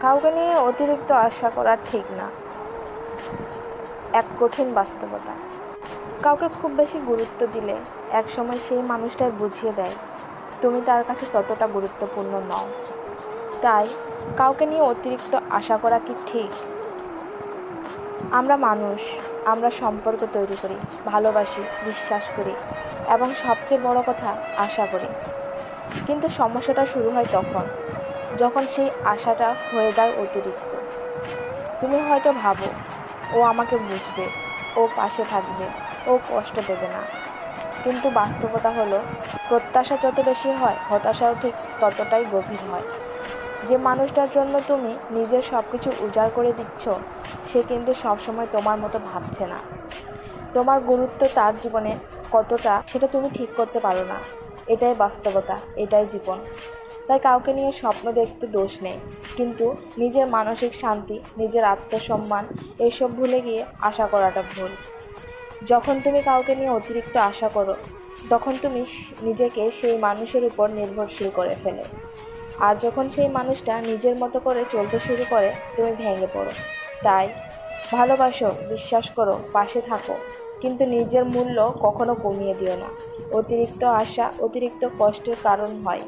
কাউকে নিয়ে অতিরিক্ত আশা করা ঠিক না। এক কঠিন বাস্তবতা। কাউকে খুব বেশি গুরুত্ব দিলে একসময় সেই মানুষটাই বুঝিয়ে দেয়, তুমি তার কাছে ততটা গুরুত্বপূর্ণ নও। তাই কাউকে নিয়ে অতিরিক্ত আশা করা কি ঠিক? আমরা মানুষ, আমরা সম্পর্ক তৈরি করি, ভালোবাসি, বিশ্বাস করি এবং সবচেয়ে বড় কথা আশা করি। কিন্তু সমস্যাটা শুরু হয় তখন। যখন সেই আশাটা হয়ে যায় অতিরিক্ত। তুমি হয়তো ভাবো, ও আমাকে বুঝবে, ও পাশে থাকবে, ও কষ্ট দেবে না। কিন্তু বাস্তবতা হলো, প্রত্যাশা যত বেশি হয়, হতাশাও ঠিক ততটাই গভীর হয়। যে মানুষটার জন্য তুমি নিজের সব কিছু উজাড় করে দিচ্ছ, সে কিন্তু সবসময় তোমার মতো ভাবছে না। তোমার গুরুত্ব তার জীবনে কতটা, সেটা তুমি ঠিক করতে পারো না। এটাই বাস্তবতা, এটাই জীবন। তাই কাউকে নিয়ে স্বপ্ন দেখতে দোষ নেই। কিন্তু নিজের মানসিক শান্তি, নিজের আত্মসম্মান, এসব ভুলে গিয়ে আশা করাটা ভুল। যখন তুমি কাউকে নিয়ে অতিরিক্ত আশা করো, তখন তুমি নিজেকে সেই মানুষের উপর নির্ভরশীল করে ফেলে। আর যখন সেই মানুষটা নিজের মতো করে চলতে শুরু করে, তুমি ভেঙে পড়ো। তাই ভালোবাসো, বিশ্বাস করো, পাশে থাকো। কিন্তু নিজের মূল্য কখনো কমিয়ে দিও না। অতিরিক্ত আশা, অতিরিক্ত কষ্টের কারণ হয়।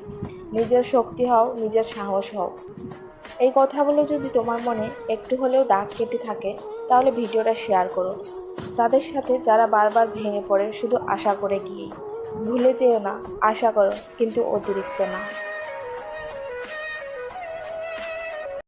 নিজের শক্তি হও, নিজের সাহস হও। এই কথাগুলো যদি তোমার মনে একটু হলেও দাগ কেটে থাকে, তাহলে ভিডিওটা শেয়ার করো। তাদের সাথে যারা বারবার ভেঙে পড়ে, শুধু আশা করে গিয়েই। ভুলে যেও না, আশা করো, কিন্তু অতিরিক্ত না।